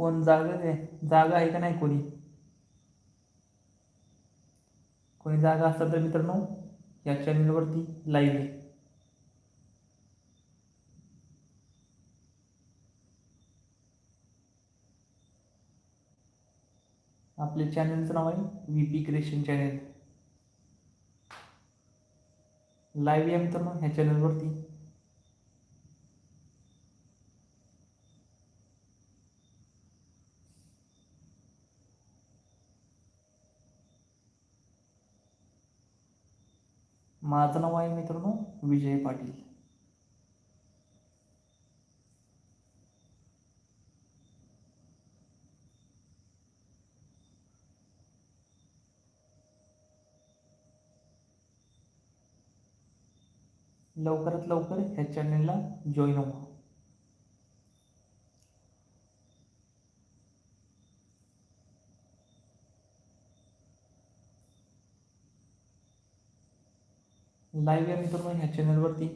कोण जागा आहे जागा आहे का नाही कोणी? कोणी जागा असतात तर मित्रांनो या चॅनलवरती लाईव्ह आहे. आपल्या चॅनलचं नाव आहे V P creation channel live आहे मित्रांनो ह्या चॅनलवरती माझं नाव आहे मित्रांनो विजय पाटील. लवकरात लवकर ह्या चॅनलला जॉईन व्हा. लाईव्ह या मित्रांनो ह्या चॅनलवरती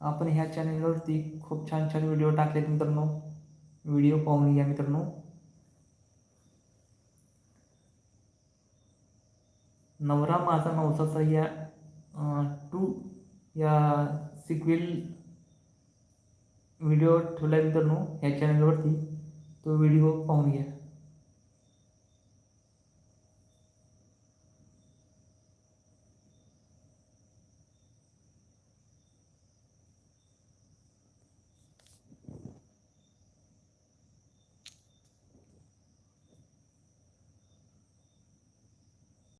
आपण ह्या चॅनलवरती खूप छान छान व्हिडिओ टाकलेत मित्रांनो. व्हिडिओ पाहून घ्या मित्रांनो. नवरा माझा नवसाचा या टू या सिक्वेल व्हिडिओ ठेवला मित्रांनो ह्या चॅनलवरती तो व्हिडिओ पाहून घ्या.